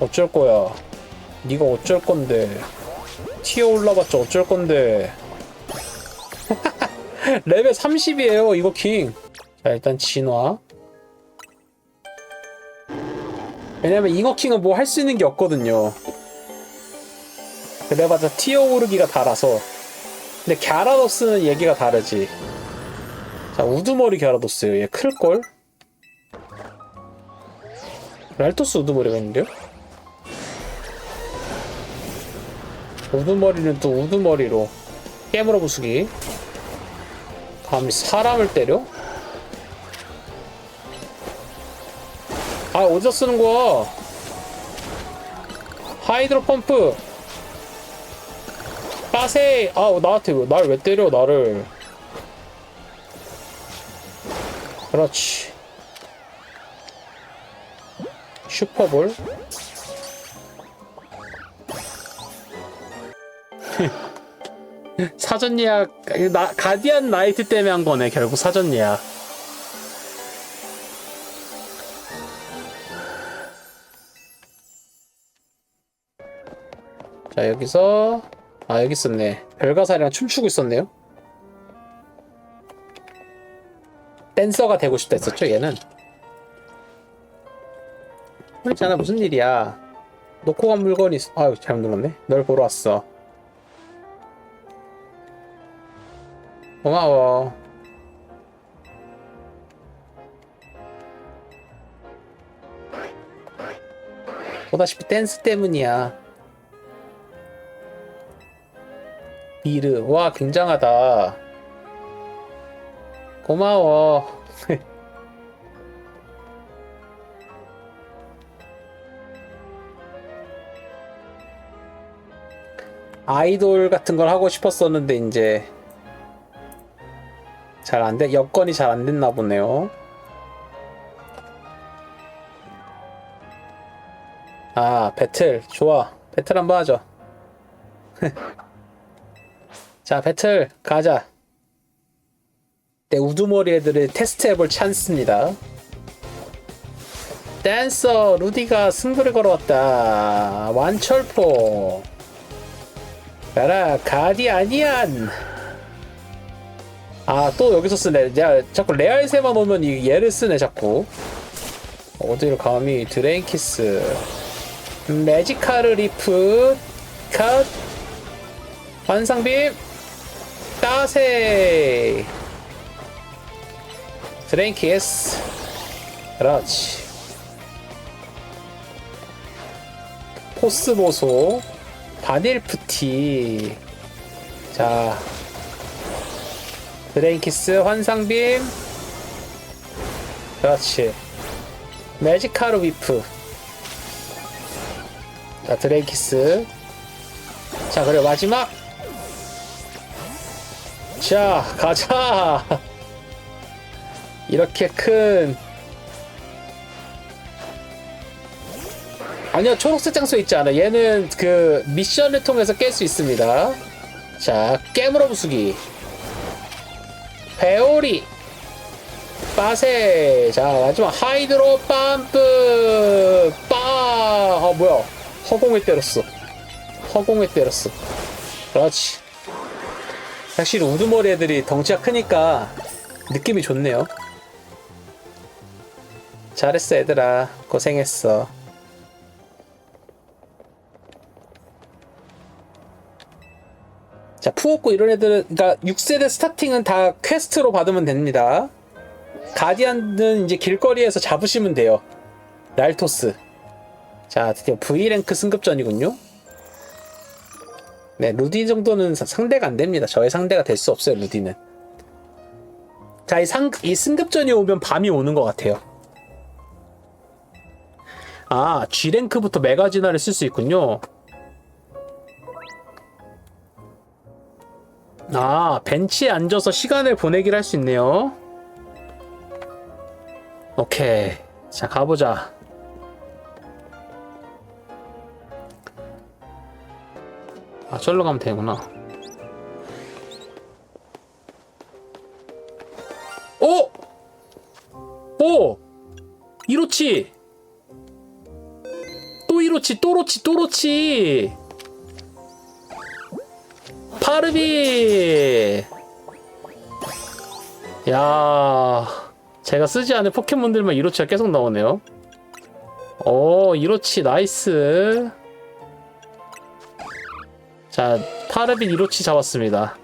어쩔 거야? 네가 어쩔 건데? 티어 올라봤자 어쩔 건데? 레벨 30이에요 이거 킹. 자 일단 진화. 왜냐면 잉어킹은 뭐 할 수 있는 게 없거든요. 그래봤자 티어 오르기가 달아서. 근데 갸라도스는 얘기가 다르지. 자 우두머리 갸라도스 얘 클걸? 랄토스 우두머리가 있는데요? 우두머리는 또 우두머리로 깨물어 부수기. 감히 사람을 때려? 아 어디서 쓰는 거야? 하이드로 펌프. 빠세. 아 나한테 날 왜 때려 나를? 그렇지. 슈퍼볼 사전 예약 나 가디안 나이트 때문에 한 거네 결국 사전 예약. 자 여기서 아 여기 있었네. 별가사리랑 춤추고 있었네요. 댄서가 되고 싶다 했었죠 얘는? 그렇잖아 무슨 일이야? 놓고 간 물건이 있어 아유 잘못 눌렀네. 널 보러 왔어 고마워. 보다시피 댄스 때문이야. 비르 와 굉장하다. 고마워. 아이돌 같은 걸 하고 싶었었는데 이제 잘 안 돼. 여건이 잘 안 됐나 보네요. 아, 배틀. 좋아. 배틀 한번 하죠. 자, 배틀 가자. 내 우두머리 애들을 테스트해볼 찬스입니다. 댄서 루디가 승부를 걸어왔다. 완철포. 가라 가디아니안. 아 또 여기서 쓰네. 야 자꾸 레알세만 오면 이 얘를 쓰네 자꾸. 어디를 감히 드레인키스, 매지카르 리프, 컷, 환상빔, 따세, 드레인키스, 그렇지. 포스 보소, 바닐프티. 자, 드레인키스 환상빔. 그렇지. 매지카르 위프. 자 드레인키스. 자 그리고 마지막. 자 가자. 이렇게 큰. 아니요 초록색 장소 있지 않아. 얘는 그 미션을 통해서 깰 수 있습니다. 자 깨물어 부수기 배오리. 빠세. 자 마지막 하이드로 빰프 빠아 뭐야. 허공에 때렸어. 허공에 때렸어. 그렇지. 확실히 우두머리 애들이 덩치가 크니까 느낌이 좋네요. 잘했어 얘들아. 고생했어 자, 푸오코 이런 애들은, 그니까 6세대 스타팅은 다 퀘스트로 받으면 됩니다. 가디안은 이제 길거리에서 잡으시면 돼요. 랄토스. 자, 드디어 V랭크 승급전이군요. 네, 루디 정도는 사- 상대가 안 됩니다. 저의 상대가 될 수 없어요, 루디는. 자, 이 상, 이 승급전이 오면 밤이 오는 것 같아요. 아, G랭크부터 메가진화를 쓸 수 있군요. 아, 벤치에 앉아서 시간을 보내기를 할 수 있네요. 오케이. 자, 가보자. 아, 절로 가면 되구나. 오! 오! 이로치! 또 이로치 또로치 또로치 파르비. 야 제가 쓰지 않은 포켓몬들만 이로치가 계속 나오네요. 오 이로치 나이스. 자 파르비 이로치 잡았습니다.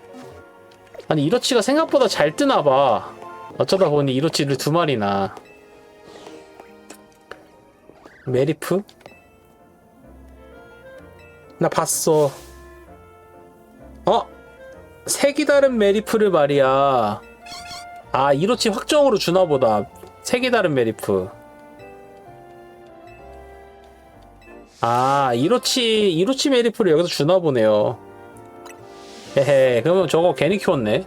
아니 이로치가 생각보다 잘 뜨나봐. 어쩌다 보니 이로치를 두 마리나. 메리프? 나 봤어 어? 색이 다른 메리프를 말이야. 아 이로치 확정으로 주나보다. 색이 다른 메리프. 아 이로치 이로치 메리프를 여기서 주나보네요. 헤헤 그러면 저거 괜히 키웠네.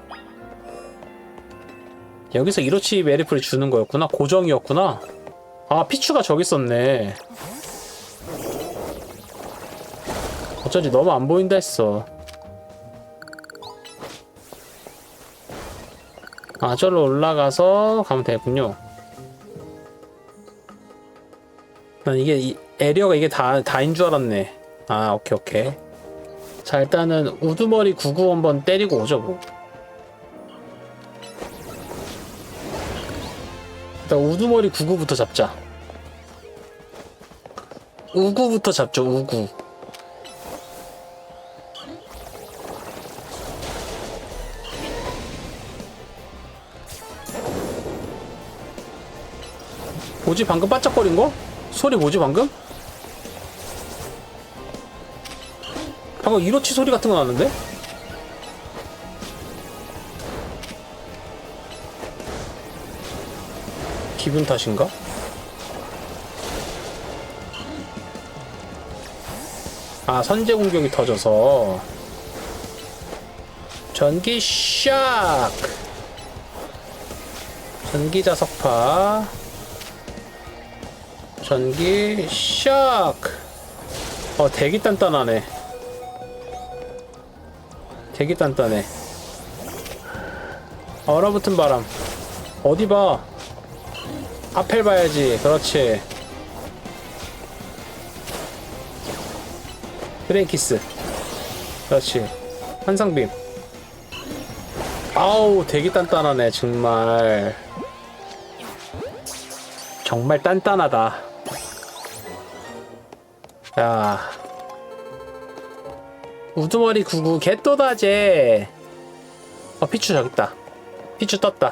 여기서 이로치 메리프를 주는 거였구나. 고정이었구나. 아 피추가 저기 있었네. 어쩐지 너무 안 보인다 했어 아 저로 올라가서 가면 되겠군요. 난 이게 이 에리어가 이게 다 다인 줄 알았네. 아 오케이 오케이. 자 일단은 우두머리 99 한번 때리고 오죠 뭐. 일단 우두머리 99부터 잡자. 우구부터 잡죠 우구 뭐지 방금 반짝거린 거? 소리 뭐지 방금? 방금 이로치 소리 같은 거 나는데? 기분 탓인가? 아 선제 공격이 터져서 전기 샥 전기 자석파 전기 샥! 어 되게 단단하네. 되게 단단해. 얼어붙은 바람. 어디 봐? 앞을 봐야지. 그렇지. 프랭키스. 그렇지. 환상빔. 아우 되게 단단하네 정말. 정말 단단하다 야 우두머리 구구 개또다제. 어 피추 저기 있다. 피추 떴다.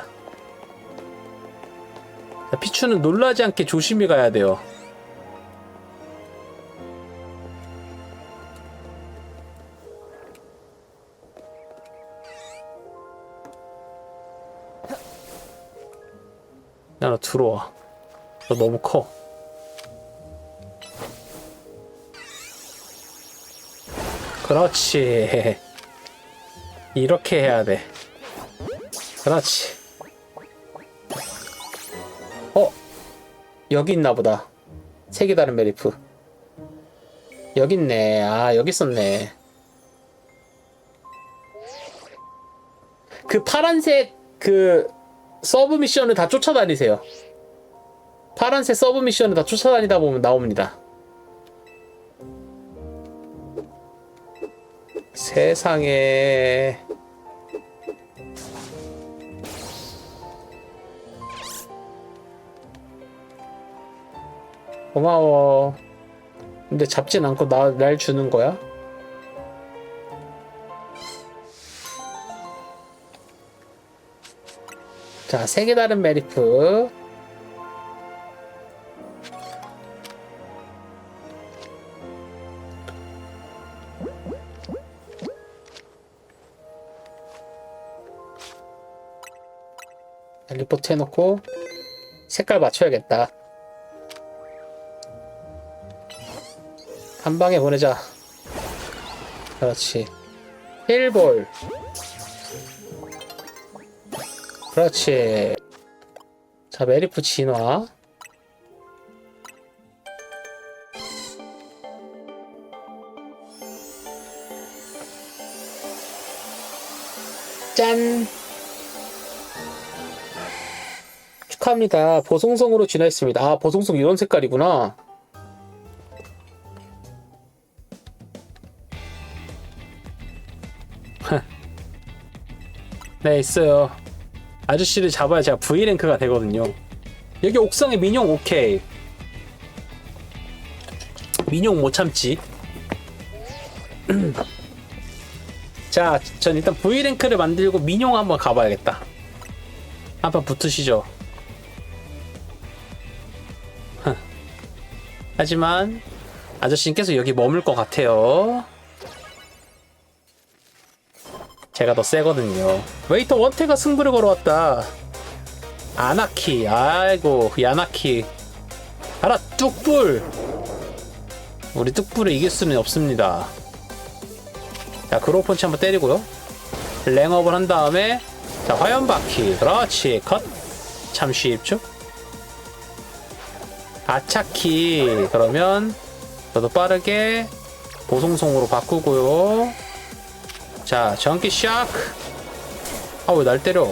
야, 피추는 놀라지 않게 조심히 가야 돼요. 야 너 들어와. 너 너무 커 그렇지. 이렇게 해야 돼. 그렇지. 어? 여기 있나 보다. 색이 다른 메리프. 여기 있네. 아 여기 있었네. 그 파란색 그 서브 미션을 다 쫓아다니세요. 파란색 서브 미션을 다 쫓아다니다 보면 나옵니다 세상에 고마워 근데 잡진 않고 나, 날 주는 거야? 자, 색이 다른 메리프. 리포트 해놓고 색깔 맞춰야겠다. 한 방에 보내자. 그렇지. 힐볼. 그렇지. 자, 메리프 진화. 짠! 축하합니다. 보송송으로 진화했습니다. 아, 보송송 이런 색깔이구나. 네, 있어요. 아저씨를 잡아야 제가 V랭크가 되거든요. 여기 옥상에 민용 오케이. 민용 못 참지. 자, 전 일단 V랭크를 만들고 민용 한번 가봐야겠다. 한번 붙으시죠. 하지만 아저씨는 계속 여기 머물 것 같아요. 제가 더 세거든요. 웨이터 원태가 승부를 걸어왔다. 아나키, 아이고, 야나키. 알아, 뚝불! 우리 뚝불을 이길 수는 없습니다. 자, 그로펀치 한번 때리고요. 랭업을 한 다음에, 자, 화염바퀴. 그렇지. 컷. 참 쉽죠? 아차키. 그러면, 저도 빠르게 보송송으로 바꾸고요. 자, 전기 샥. 아, 왜 날 때려?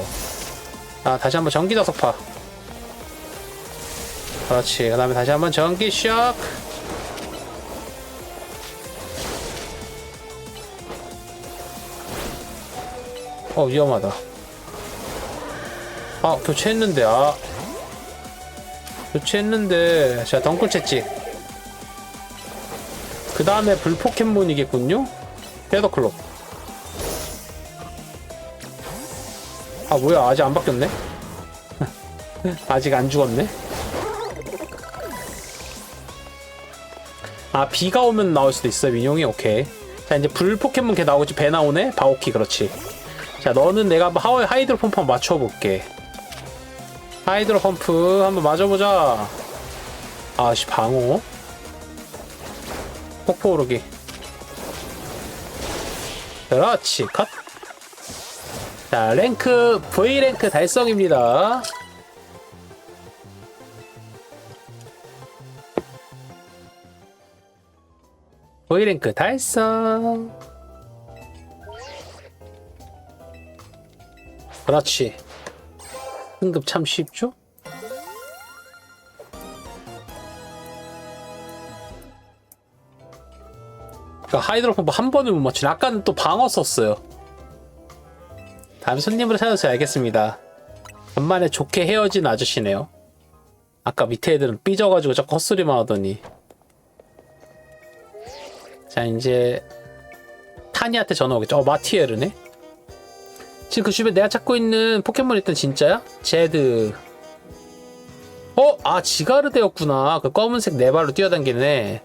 아, 다시 한번 전기 다석파. 그렇지. 그 다음에 다시 한번 전기 샥. 어 위험하다 아 교체했는데 아 교체했는데 자 덩굴 채찍 그 다음에 불포켓몬이겠군요. 헤더클럽. 아 뭐야. 아직 안 바뀌었네? 아직 안 죽었네? 아 비가 오면 나올 수도 있어 민용이? 오케이. 자 이제 불 포켓몬 걔 나오겠지 배 나오네? 바오키 그렇지. 자 너는 내가 하워 하이드로 한번 맞춰볼게 하이드로 펌프 한번 맞아보자. 아씨 방어? 폭포 오르기. 그렇지 컷 자 랭크 V랭크 달성입니다. V랭크 달성. 그렇지. 등급 참 쉽죠? 그러니까 하이드로 펌프 한 번을 못 맞추네. 아까는 또 방어 썼어요. 다음 손님으로 찾아서 알겠습니다. 간만에 좋게 헤어진 아저씨네요. 아까 밑에 애들은 삐져가지고 자꾸 헛소리만 하더니. 자, 이제 타니한테 전화 오겠죠. 어, 마티에르네? 지금 그 주변에 내가 찾고 있는 포켓몬 일단 진짜야? 제드. 어? 아, 지가르데였구나. 그 검은색 네 발로 뛰어다니네.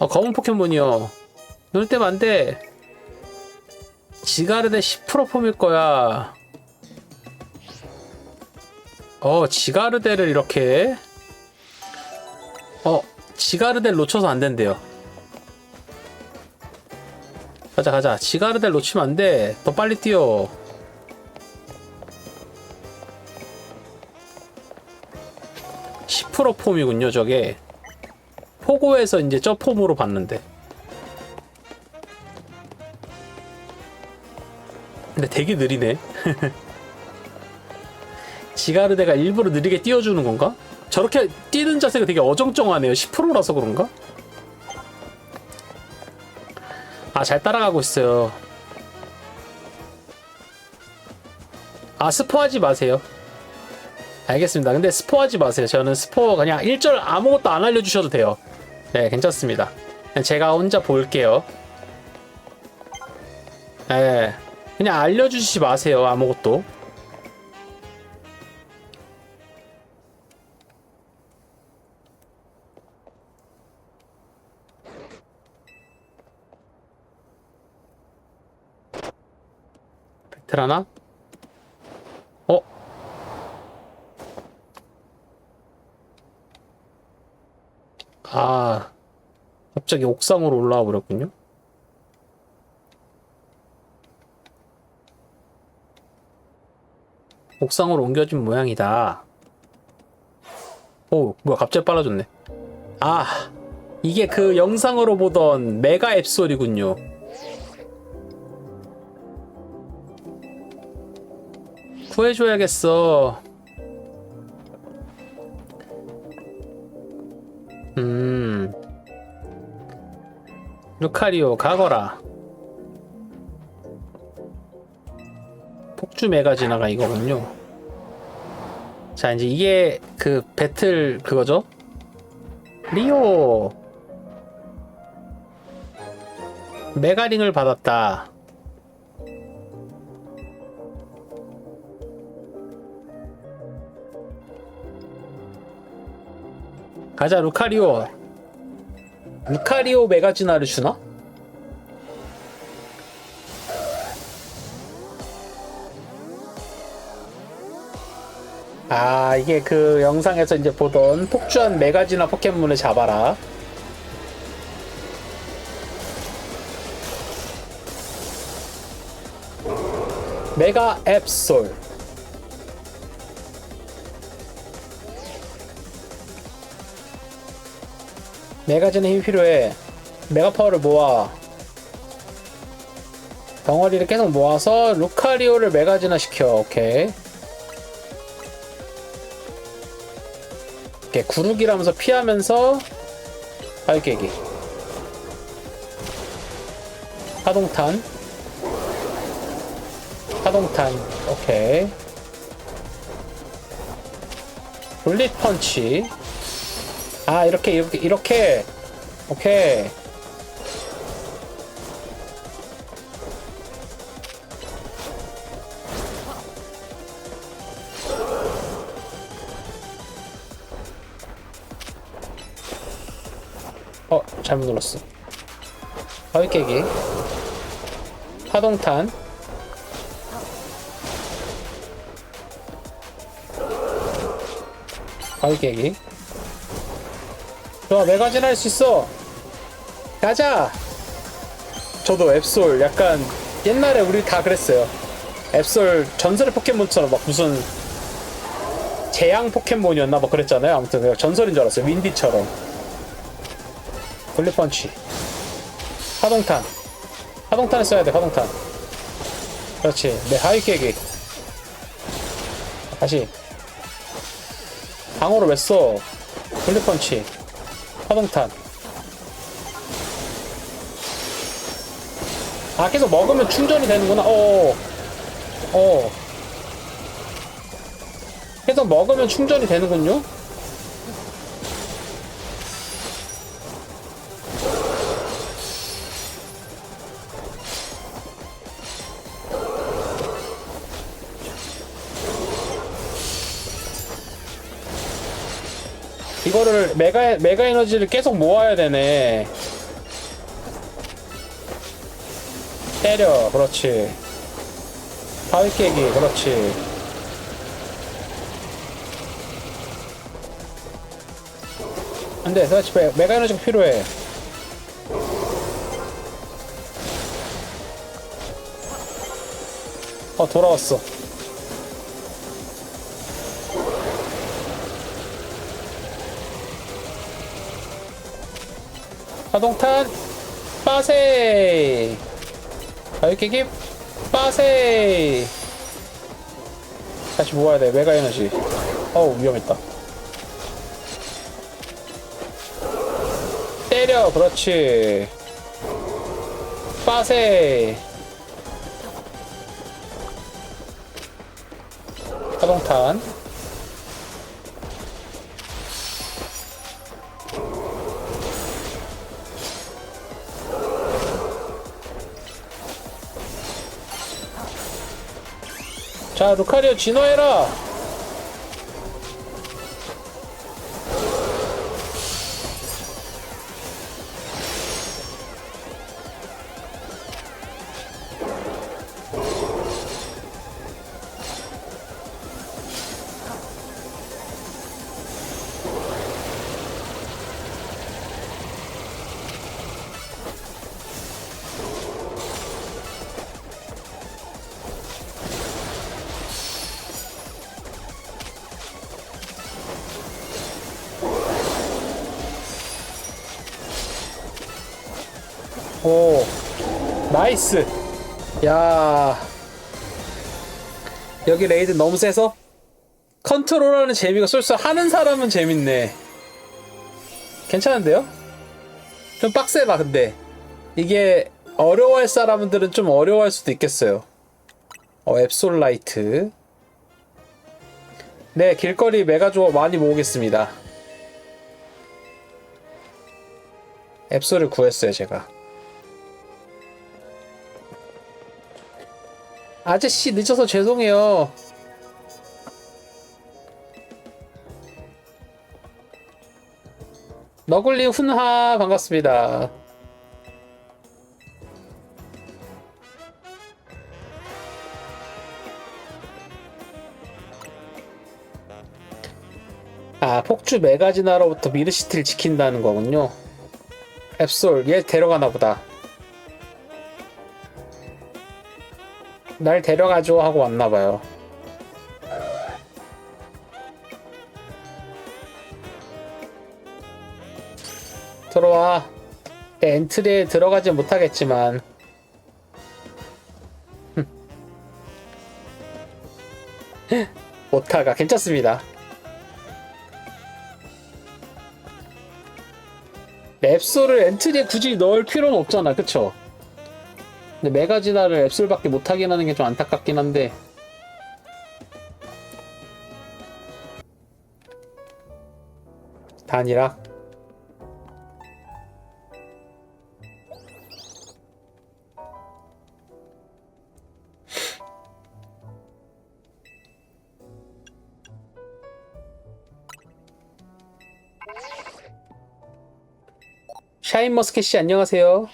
어, 검은 포켓몬이요. 눈을 떼면 안 돼. 지가르데 10% 폼일 거야. 어, 지가르데를 이렇게. 어, 지가르데를 놓쳐서 안 된대요. 가자 가자. 지가르델 놓치면 안돼. 더 빨리 뛰어. (10% 폼이군요 저게. 포고에서 이제 저 폼으로 봤는데. 근데 되게 느리네. 지가르데가 일부러 느리게 띄워주는 건가? 저렇게 뛰는 자세가 되게 어정쩡하네요. 10%라서 그런가? 아, 잘 따라가고 있어요. 아, 스포하지 마세요. 알겠습니다. 근데 스포하지 마세요. 저는 스포 그냥 1절 아무것도 안 알려주셔도 돼요. 네, 괜찮습니다. 제가 혼자 볼게요. 네, 그냥 알려주시지 마세요. 아무것도. 테라나? 어? 아, 갑자기 옥상으로 올라와 버렸군요. 옥상으로 옮겨진 모양이다. 오, 뭐야, 갑자기 빨라졌네. 아, 이게 그 영상으로 보던 메가 앱솔이군요. 구해줘야겠어. 음. 루카리오, 가거라. 폭주 메가지나가 이거군요. 자 이제 이게 그 배틀 그거죠? 리오 메가링을 받았다. 가자 루카리오. 루카리오 메가지나를 주나? 아 이게 그 영상에서 이제 보던 폭주한 메가지나 포켓몬을 잡아라. 메가 앱솔. 메가진의 힘이 필요해. 메가 파워를 모아. 덩어리를 계속 모아서 루카리오를 메가진화 시켜. 오케이. 이렇게 구르기라면서 피하면서 발깨기. 파동탄. 파동탄. 오케이. 볼릿 펀치. 아 이렇게 이렇게 이렇게. 오케이. 어 잘못 눌렀어. 바위 깨기. 파동탄. 바위 깨기 좋아 메가진 할 수 있어. 가자. 저도 앱솔 약간 옛날에 우리 다 그랬어요. 앱솔 전설의 포켓몬처럼 막 무슨 재앙 포켓몬이었나 뭐 그랬잖아요. 아무튼 그냥 전설인 줄 알았어요. 윈디처럼. 블리펀치. 파동탄. 파동탄을 써야 돼 파동탄. 그렇지. 내 하위 깨기. 다시. 방어를 왜 써? 블리펀치 파동탄. 아, 계속 먹으면 충전이 되는구나. 어. 어. 계속 먹으면 충전이 되는군요. 이거를 메가 메가 에너지를 계속 모아야 되네. 때려, 그렇지. 바위 깨기, 그렇지. 안돼, 그렇지. 메- 메가 에너지가 필요해. 어, 돌아왔어. 파동탄 빠세. 바위깨기 빠세. 다시 모아야 돼 메가 에너지. 어우 위험했다. 때려 그렇지. 빠세. 파동탄 자, 루카리오 진화해라! 오, 나이스. 야, 여기 레이드 너무 세서 컨트롤하는 재미가 쏠쏠 하는 사람은 재밌네. 괜찮은데요? 좀 빡세다 근데 이게 어려워할 사람들은 좀 어려워할 수도 있겠어요. 어, 앱솔라이트. 네, 길거리 메가조 많이 모으겠습니다. 앱솔을 구했어요, 제가. 아저씨, 늦어서 죄송해요. 너굴님 훈하 반갑습니다. 아, 폭주 메가지나로부터 미르시티를 지킨다는 거군요. 앱솔, 얘 데려가나 보다. 날 데려가줘 하고 왔나봐요. 들어와. 엔트리에 들어가지 못하겠지만. 못하가 괜찮습니다. 앱솔을 엔트리에 굳이 넣을 필요는 없잖아, 그쵸? 근데 메가지나를 앱솔밖에 못하게 하는 게 좀 안타깝긴 한데 단이라 샤인 머스켓 씨 안녕하세요.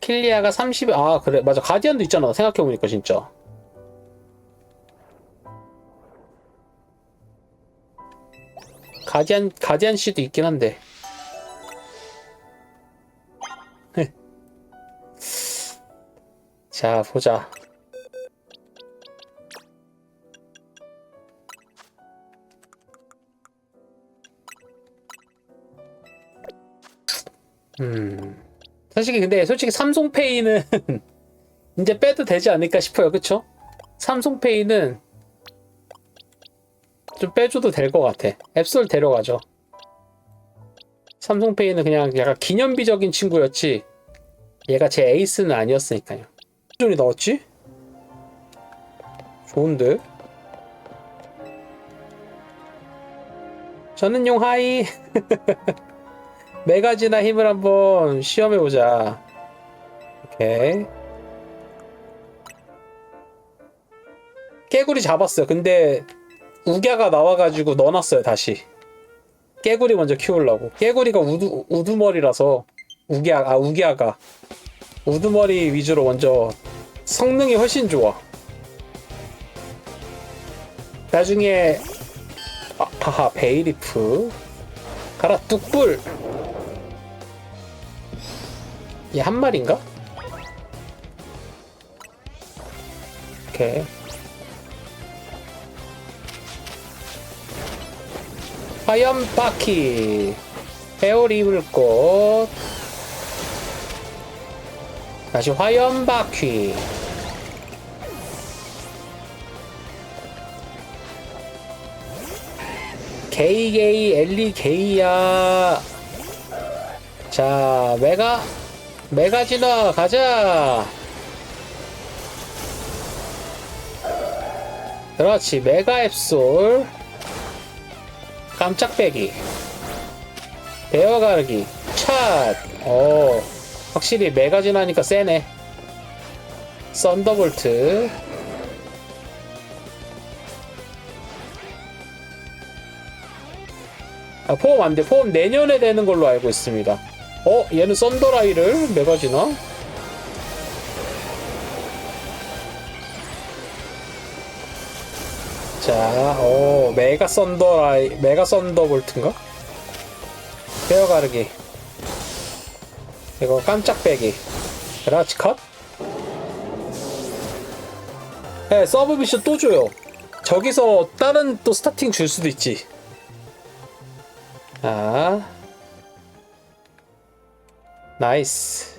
킬리아가 30, 아, 그래. 맞아. 가디언도 있잖아. 생각해보니까 진짜. 가디안, 가디안 씨도 있긴 한데. 자, 보자. 솔직히 근데 솔직히 삼성페이는 이제 빼도 되지 않을까 싶어요. 그쵸? 삼성페이는 좀 빼줘도 될 것 같아. 앱솔 데려가죠. 삼성페이는 그냥 약간 기념비적인 친구였지. 얘가 제 에이스는 아니었으니까요. 존이 나왔지? 좋은데? 저는 용 하이. 메가지나 힘을 한번 시험해보자. 오케이. 깨구리 잡았어요. 근데 우갸가 나와가지고 넣어놨어요. 다시. 깨구리 먼저 키우려고. 깨구리가 우두, 우두머리라서 우갸, 아, 우갸가. 우두머리 위주로 먼저 성능이 훨씬 좋아. 나중에 아, 하하 베이리프 가라 뚝불 얘 한 마리인가? 오케이. 화염 바퀴. 회오리 물꽃. 다시 화염 바퀴. 게이 게이 엘리 게이야. 자, 메가 메가지나 가자. 그렇지 메가 앱솔. 깜짝배기. 베어가르기. 찻 어 확실히 메가지나니까 세네. 썬더볼트. 아, 포함 안돼. 포함 내년에 되는 걸로 알고 있습니다 어 얘는 썬더라이를 메가지나 자, 오, 메가 썬더라이, 메가 썬더볼트인가? 베어 가르기. 이거 깜짝 빼기. 그라치 컷? 네, 서브 미션 또 줘요. 저기서 다른 또 스타팅 줄 수도 있지. 아. 나이스.